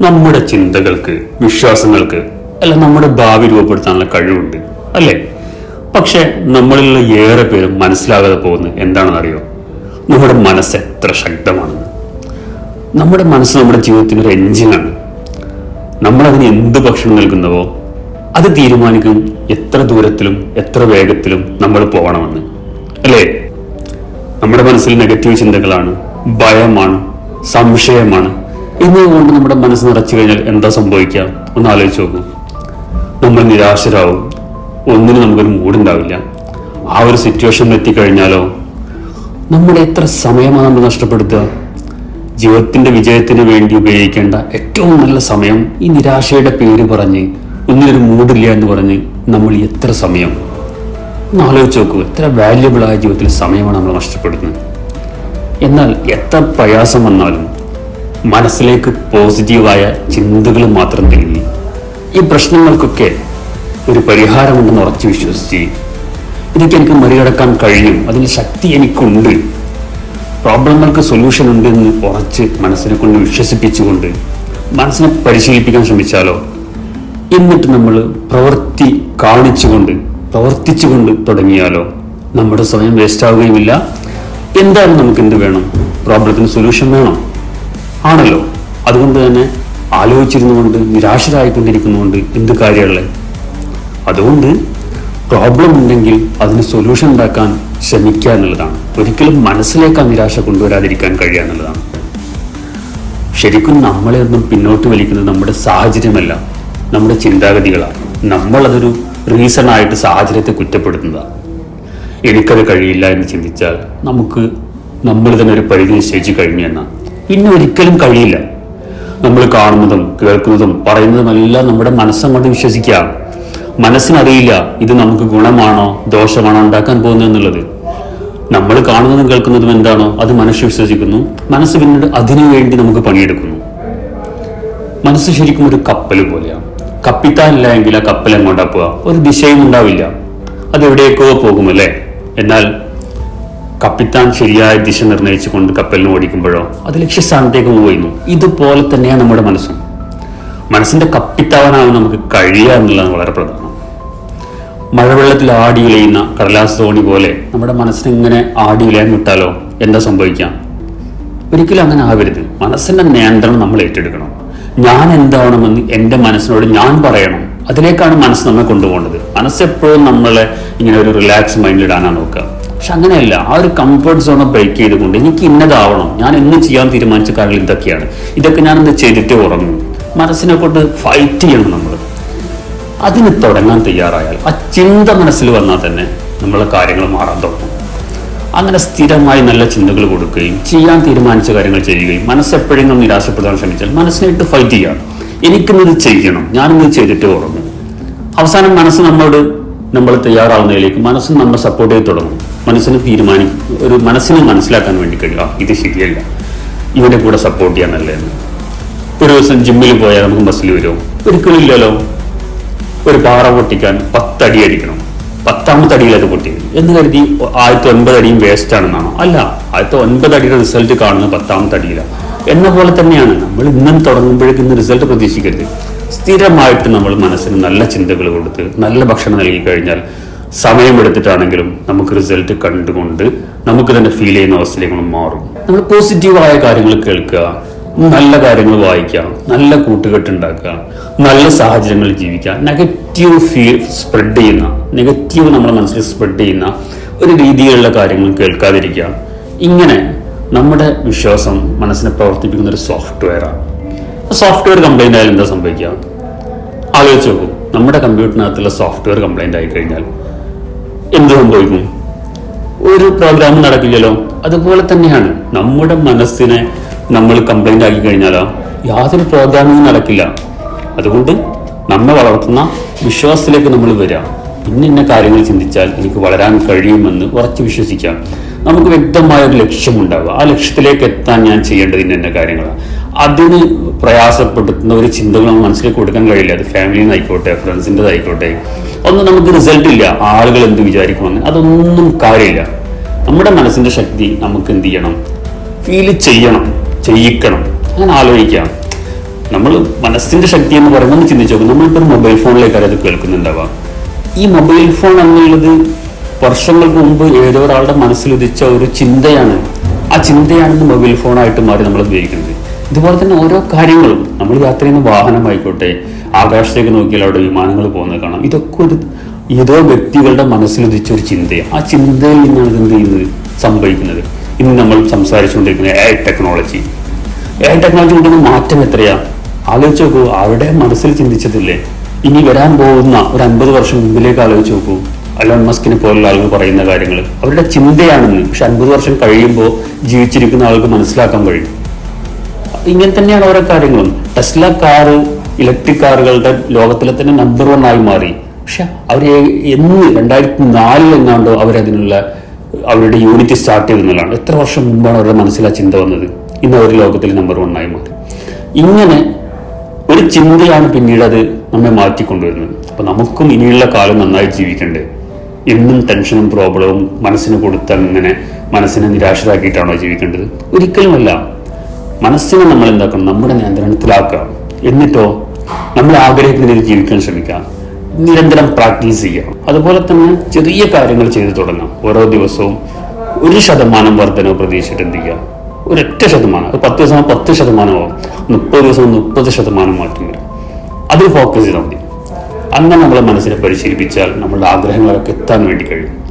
നമ്മുടെ ചിന്തകൾക്ക് വിശ്വാസങ്ങൾക്ക് അല്ല നമ്മുടെ ഭാവി രൂപപ്പെടുത്താനുള്ള കഴിവുണ്ട് അല്ലേ? പക്ഷെ നമ്മളിലുള്ള ഏറെ പേരും മനസ്സിലാകാതെ പോകുന്നത് എന്താണെന്ന് അറിയോ നമ്മുടെ മനസ്സ് എത്ര ശക്തമാണെന്ന്. നമ്മുടെ മനസ്സ് നമ്മുടെ ജീവിതത്തിന് ഒരു എഞ്ചിനാണ് നമ്മളതിന് എന്ത് ഭക്ഷണം നൽകുന്നവോ അത് തീരുമാനിക്കും എത്ര ദൂരത്തിലും എത്ര വേഗത്തിലും നമ്മൾ പോകണമെന്ന് അല്ലേ? നമ്മുടെ മനസ്സിൽ നെഗറ്റീവ് ചിന്തകളാണ് ഭയമാണ് സംശയമാണ് എന്നിവ കൊണ്ട് നമ്മുടെ മനസ്സ് നിറച്ചു കഴിഞ്ഞാൽ എന്താ സംഭവിക്കുക? ഒന്ന് ആലോചിച്ച് നോക്കൂ. നമ്മൾ നിരാശരാകും ഒന്നിനും നമുക്കൊരു മൂടുണ്ടാവില്ല ആ ഒരു സിറ്റുവേഷൻ എത്തിക്കഴിഞ്ഞാലോ? നമ്മുടെ എത്ര സമയമാണ് നമ്മൾ നഷ്ടപ്പെടുത്തുക? ജീവിതത്തിന്റെ വിജയത്തിന് വേണ്ടി ഉപയോഗിക്കേണ്ട ഏറ്റവും നല്ല സമയം ഈ നിരാശയുടെ പേര് പറഞ്ഞ് ഒന്നിനൊരു മൂടില്ല എന്ന് പറഞ്ഞ് നമ്മൾ എത്ര സമയം? ഒന്ന് ആലോചിച്ച് നോക്കൂ. എത്ര വാല്യുബിൾ ആയ ജീവിതത്തിൽ സമയമാണ് നമ്മൾ നഷ്ടപ്പെടുന്നത് എന്നാൽ എത്ര പ്രയാസം വന്നാലും മനസ്സിലേക്ക് പോസിറ്റീവായ ചിന്തകൾ മാത്രം തിരിഞ്ഞ് ഈ പ്രശ്നങ്ങൾക്കൊക്കെ ഒരു പരിഹാരമുണ്ടെന്ന് ഉറച്ചു വിശ്വസിച്ച് ഇതൊക്കെ എനിക്ക് മറികടക്കാൻ കഴിയും. അതിന് ശക്തി എനിക്കുണ്ട്. പ്രോബ്ലങ്ങൾക്ക് സൊല്യൂഷൻ ഉണ്ട് എന്ന് ഉറച്ച് മനസ്സിനെ കൊണ്ട് വിശ്വസിപ്പിച്ചുകൊണ്ട് മനസ്സിനെ പരിശീലിപ്പിക്കാൻ ശ്രമിച്ചാലോ? എന്നിട്ട് നമ്മൾ പ്രവൃത്തി കാണിച്ചുകൊണ്ട് പ്രവർത്തിച്ചുകൊണ്ട് തുടങ്ങിയാലോ? നമ്മുടെ സമയം വേസ്റ്റ് ആവുകയുമില്ല. എന്തായാലും നമുക്ക് എന്ത് വേണം? പ്രോബ്ലത്തിന് സൊല്യൂഷൻ വേണം? ആണല്ലോ. അതുകൊണ്ട് തന്നെ ആലോചിച്ചിരുന്നുകൊണ്ട് നിരാശരായിക്കൊണ്ടിരിക്കുന്നുകൊണ്ട് എന്ത് കാര്യമുള്ളത്? അതുകൊണ്ട് പ്രോബ്ലം ഉണ്ടെങ്കിൽ അതിന് സൊല്യൂഷൻ ഉണ്ടാക്കാൻ ശ്രമിക്കുക എന്നുള്ളതാണ്. ഒരിക്കലും മനസ്സിലേക്ക് ആ നിരാശ കൊണ്ടുവരാതിരിക്കാൻ കഴിയുക എന്നുള്ളതാണ്. ശരിക്കും നമ്മളെ ഒന്നും പിന്നോട്ട് വലിക്കുന്നത് നമ്മുടെ സാഹചര്യമല്ല നമ്മുടെ ചിന്താഗതികളാണ്. നമ്മളതൊരു റീസൺ ആയിട്ട് സാഹചര്യത്തെ കുറ്റപ്പെടുത്തുന്നതാണ്. എനിക്കത് കഴിയില്ല എന്ന് ചിന്തിച്ചാൽ നമുക്ക് നമ്മൾ തന്നെ ഒരു പരിധി നിശ്ചയിച്ച് കഴിഞ്ഞു എന്നാണ്. പിന്നെ ഒരിക്കലും കഴിയില്ല. നമ്മൾ കാണുന്നതും കേൾക്കുന്നതും പറയുന്നതും എല്ലാം നമ്മുടെ മനസ്സങ്ങോട്ട് വിശ്വസിക്കുക. മനസ്സിനറിയില്ല ഇത് നമുക്ക് ഗുണമാണോ ദോഷമാണോ ഉണ്ടാക്കാൻ പോകുന്നത് എന്നുള്ളത്. നമ്മൾ കാണുന്നതും കേൾക്കുന്നതും എന്താണോ അത് മനസ്സ് വിശ്വസിക്കുന്നു. മനസ്സ് പിന്നീട് അതിനു വേണ്ടി നമുക്ക് പണിയെടുക്കുന്നു. മനസ്സ് ശരിക്കും ഒരു കപ്പൽ പോലെയാണ് കപ്പിത്താനില്ല എങ്കിൽ ആ കപ്പൽ എങ്ങോട്ടാ പോവുക ഒരു ദിശയും ഉണ്ടാവില്ല. അത് എവിടേക്കോ പോകുമല്ലേ എന്നാൽ കപ്പിത്താൻ ശരിയായ ദിശ നിർണയിച്ചുകൊണ്ട് കപ്പലിനെ ഓടിക്കുമ്പോഴോ അത് ലക്ഷ്യസ്ഥാനത്തേക്ക് പോയിരുന്നു ഇതുപോലെ തന്നെയാണ് നമ്മുടെ മനസ്സും. മനസ്സിന്റെ കപ്പിത്താവാനാവും നമുക്ക് കഴിയുക എന്നുള്ളതാണ് വളരെ പ്രധാനം. മഴവെള്ളത്തിൽ ആടി ഉലയുന്ന കടലാസ് തോണി പോലെ നമ്മുടെ മനസ്സിനെ ഇങ്ങനെ ആടി ഉലയാൻ വിട്ടാലോ? എന്താ സംഭവിക്കാം? ഒരിക്കലും അങ്ങനെ ആവരുത്. മനസ്സിന്റെ നിയന്ത്രണം നമ്മൾ ഏറ്റെടുക്കണം. ഞാൻ എന്താവണമെന്ന് എന്റെ മനസ്സിനോട് ഞാൻ പറയണം. അതിലേക്കാണ് മനസ്സ് നമ്മെ കൊണ്ടുപോകേണ്ടത്. മനസ്സെപ്പോഴും നമ്മളെ ഇങ്ങനെ ഒരു റിലാക്സ് മൈൻഡിലിടാനാണ് നോക്കുക. പക്ഷെ അങ്ങനെയല്ല. ആ ഒരു കംഫർട്ട് സോൺ ബ്രേക്ക് ചെയ്തുകൊണ്ട് എനിക്ക് ഇന്നതാവണം. ഞാൻ ഇന്ന് ചെയ്യാൻ തീരുമാനിച്ച കാര്യങ്ങൾ ഇതൊക്കെയാണ്. ഇതൊക്കെ ഞാൻ ഇന്ന് ചെയ്തിട്ട് ഉറങ്ങും. മനസ്സിനെ കൊണ്ട് ഫൈറ്റ് ചെയ്യണം നമ്മൾ. അതിന് തുടങ്ങാൻ തയ്യാറായാൽ ആ ചിന്ത മനസ്സിൽ വന്നാൽ തന്നെ നമ്മളെ കാര്യങ്ങൾ മാറാൻ തുടങ്ങും. അങ്ങനെ സ്ഥിരമായി നല്ല ചിന്തകൾ കൊടുക്കുകയും ചെയ്യാൻ തീരുമാനിച്ച കാര്യങ്ങൾ ചെയ്യുകയും മനസ്സ് നമ്മൾ നിരാശപ്പെടാൻ ശ്രമിച്ചാൽ മനസ്സിനായിട്ട് ഫൈറ്റ് ചെയ്യാം എനിക്കിന്നത് ചെയ്യണം. ഞാനിത് ചെയ്തിട്ട് ഉറങ്ങും. അവസാനം മനസ്സ് നമ്മളോട് നമ്മൾ തയ്യാറാവുന്നതിലേക്ക് മനസ്സ് നമ്മൾ സപ്പോർട്ട് ചെയ്ത് തുടങ്ങും. മനസ്സിന് തീരുമാനി ഒരു മനസ്സിനെ മനസ്സിലാക്കാൻ വേണ്ടി കഴിയുക ഇത് ശരിയല്ല. ഇവന്റെ കൂടെ സപ്പോർട്ട് ചെയ്യാൻ നല്ലതെന്ന്. ഒരു ദിവസം ജിമ്മിൽ പോയാൽ നമുക്ക് ബസ്സിൽ വരുമോ? ഒരിക്കലും ഇല്ലല്ലോ. ഒരു പാറ പൊട്ടിക്കാൻ പത്തടി അടിക്കണം. പത്താമത്തെ അടിയിൽ അത് പൊട്ടി. എന്ന് കരുതി ആദ്യത്തെ ഒൻപത് അടിയും വേസ്റ്റ് ആണെന്നാണോ? അല്ല. ആദ്യത്തെ ഒൻപത് അടിയുടെ റിസൾട്ട് കാണുന്നത് പത്താമത്തെ അടിയിലാണ് എന്ന പോലെ തന്നെയാണ്. നമ്മൾ ഇന്നും തുടങ്ങുമ്പോഴേക്കും ഇന്ന് റിസൾട്ട് പ്രതീക്ഷിക്കരുത്. സ്ഥിരമായിട്ട് നമ്മൾ മനസ്സിന് നല്ല ചിന്തകൾ കൊടുത്ത് നല്ല ഭക്ഷണം നൽകി കഴിഞ്ഞാൽ സമയമെടുത്തിട്ടാണെങ്കിലും നമുക്ക് റിസൾട്ട് കണ്ടുകൊണ്ട് നമുക്ക് തന്നെ ഫീൽ ചെയ്യുന്ന അവസ്ഥയിലേക്ക് മാറും. നമ്മൾ പോസിറ്റീവായ കാര്യങ്ങൾ കേൾക്കുക നല്ല കാര്യങ്ങൾ വായിക്കാം നല്ല കൂട്ടുകെട്ടുണ്ടാക്കുക നല്ല സാഹചര്യങ്ങളിൽ ജീവിക്കുക നെഗറ്റീവ് ഫീൽ സ്പ്രെഡ് ചെയ്യുന്ന നെഗറ്റീവ് നമ്മുടെ മനസ്സിൽ സ്പ്രെഡ് ചെയ്യുന്ന ഒരു രീതിയിലുള്ള കാര്യങ്ങൾ കേൾക്കാതിരിക്കുക. ഇങ്ങനെ നമ്മുടെ വിശ്വാസം മനസ്സിനെ പ്രവർത്തിപ്പിക്കുന്ന ഒരു സോഫ്റ്റ്വെയറാണ് സോഫ്റ്റ്വെയർ കംപ്ലൈന്റ് ആയാലും എന്താ സംഭവിക്കുക? ആലോചിച്ച് നോക്കൂ. നമ്മുടെ കമ്പ്യൂട്ടറിനകത്തുള്ള സോഫ്റ്റ്വെയർ കംപ്ലൈന്റ് ആയി കഴിഞ്ഞാൽ എന്ത് സംഭവിക്കും ഒരു പ്രോഗ്രാം നടക്കില്ലല്ലോ. അതുപോലെ തന്നെയാണ് നമ്മുടെ മനസ്സിനെ നമ്മൾ കംപ്ലൈന്റ് ആക്കി കഴിഞ്ഞാലോ യാതൊരു പ്രോഗ്രാമിങ്ങും നടക്കില്ല. അതുകൊണ്ട് നമ്മെ വളർത്തുന്ന വിശ്വാസത്തിലേക്ക് നമ്മൾ വരിക ഇന്ന ഇന്ന കാര്യങ്ങൾ ചിന്തിച്ചാൽ എനിക്ക് വളരാൻ കഴിയുമെന്ന് ഉറച്ചു വിശ്വസിക്കാം. നമുക്ക് വ്യക്തമായ ഒരു ലക്ഷ്യമുണ്ടാവുക. ആ ലക്ഷ്യത്തിലേക്ക് എത്താൻ ഞാൻ ചെയ്യേണ്ടത് ഇന്ന കാര്യങ്ങളാണ്. അതിന് പ്രയാസപ്പെടുത്തുന്ന ഒരു ചിന്തകൾ നമ്മൾ മനസ്സിലേക്ക് കൊടുക്കാൻ കഴിയില്ല. അത് ഫാമിലിയിൽ നിന്നായിക്കോട്ടെ ഫ്രണ്ട്സിന്റെതായിക്കോട്ടെ ഒന്നും നമുക്ക് റിസൾട്ട് ഇല്ല. ആളുകൾ എന്ത് വിചാരിക്കുമെന്ന്. അതൊന്നും കാര്യമില്ല. നമ്മുടെ മനസ്സിന്റെ ശക്തി നമുക്ക് എന്ത് ചെയ്യണം? ഫീൽ ചെയ്യണം. ചെയ്യിക്കണം. അങ്ങനെ ആലോചിക്കാം നമ്മൾ മനസ്സിന്റെ ശക്തി എന്ന് പറയുമ്പോൾ ഒന്ന് ചിന്തിച്ചു നോക്കും. നമ്മളിപ്പോൾ ഒരു മൊബൈൽ ഫോണിലേക്ക് അത് കേൾക്കുന്നുണ്ടാവാം ഈ മൊബൈൽ ഫോൺ എന്നുള്ളത് വർഷങ്ങൾക്ക് മുമ്പ് ഏതോ ഒരാളുടെ മനസ്സിൽ ഉദിച്ച ഒരു ചിന്തയാണ്. ആ ചിന്തയാണ് മൊബൈൽ ഫോണായിട്ട് മാറി നമ്മൾ ഉപയോഗിക്കുന്നത്. ഇതുപോലെ തന്നെ ഓരോ കാര്യങ്ങളും. നമ്മൾ യാത്ര ചെയ്യുന്ന വാഹനമായിക്കോട്ടെ ആകാശത്തേക്ക് നോക്കിയാൽ അവിടെ വിമാനങ്ങൾ പോകുന്നത് കാണാം. ഇതൊക്കെ ഒരു ഏതോ വ്യക്തികളുടെ മനസ്സിൽ ഉദിച്ച ഒരു ചിന്തയാണ് ആ ചിന്തയിൽ നിന്നാണ് ഇത് എന്ത് ചെയ്യുന്നത്? സംഭവിക്കുന്നത്. ഇന്ന് നമ്മൾ സംസാരിച്ചുകൊണ്ടിരിക്കുന്ന എ ടെക്നോളജി എ ടെക്നോളജി കൊണ്ടുള്ള മാറ്റം എത്രയാ? ആലോചിച്ച് നോക്കൂ അവരുടെ മനസ്സിൽ ചിന്തിച്ചതില്ലേ? ഇനി വരാൻ പോകുന്ന ഒരു അൻപത് വർഷം മുമ്പിലേക്ക് ആലോചിച്ച് നോക്കൂ. അലോൺ മസ്കിനെ പോലുള്ള ആളുകൾ പറയുന്ന കാര്യങ്ങൾ. അവരുടെ ചിന്തയാണെന്ന്. പക്ഷെ അൻപത് വർഷം കഴിയുമ്പോൾ ജീവിച്ചിരിക്കുന്ന ആൾക്ക് മനസ്സിലാക്കാൻ കഴിയും. ഇങ്ങനെ തന്നെയാണ് ഓരോ കാര്യങ്ങളും. ടെസ്ല കാർ ഇലക്ട്രിക് കാറുകളുടെ ലോകത്തിലെ തന്നെ നമ്പർ വൺ ആയി മാറി. പക്ഷെ അവർ എന്ന് രണ്ടായിരത്തി നാലിൽ എങ്ങാണ്ടോ അവരതിനുള്ള അവരുടെ യൂണിറ്റ് സ്റ്റാർട്ട് ചെയ്യുന്നതാണ്. എത്ര വർഷം മുമ്പാണ് അവരുടെ മനസ്സിൽ ആ ചിന്ത വന്നത്? ഇന്ന് അവർ ലോകത്തിൽ നമ്പർ വൺ ആയി മാറി. ഇങ്ങനെ ഒരു ചിന്തയാണ് പിന്നീട് അത് നമ്മെ മാറ്റിക്കൊണ്ടുവരുന്നത്. അപ്പൊ നമുക്കും ഇനിയുള്ള കാലം നന്നായി ജീവിക്കണ്ടേ? എന്നും ടെൻഷനും പ്രോബ്ലവും മനസ്സിന് കൊടുത്ത് അങ്ങനെ മനസ്സിനെ നിരാശരാക്കിയിട്ടാണോ ജീവിക്കേണ്ടത്? ഒരിക്കലുമല്ല. മനസ്സിനെ നമ്മൾ എന്താക്കണം? നമ്മുടെ നിയന്ത്രണത്തിലാക്കുക എന്നിട്ടോ? നമ്മൾ രീതിയിൽ ജീവിക്കാൻ ശ്രമിക്കുക നിരന്തരം പ്രാക്ടീസ് ചെയ്യുക അതുപോലെ തന്നെ ചെറിയ കാര്യങ്ങൾ ചെയ്തു തുടങ്ങാം. ഓരോ ദിവസവും ഒരു ശതമാനം വർധനവ് പ്രതീക്ഷിച്ചിട്ട് എന്ത് ചെയ്യുക ഒരൊറ്റ ശതമാനം. അത് പത്ത് ദിവസം പത്ത് ശതമാനമാവും. മുപ്പത് ദിവസം മുപ്പത് ശതമാനം മാറ്റം വരും. അതിൽ ഫോക്കസ് ചെയ്താൽ മതി. അങ്ങനെ നമ്മളെ മനസ്സിനെ പരിശീലിപ്പിച്ചാൽ നമ്മളുടെ ആഗ്രഹങ്ങളൊക്കെ എത്താൻ വേണ്ടി കഴിയും.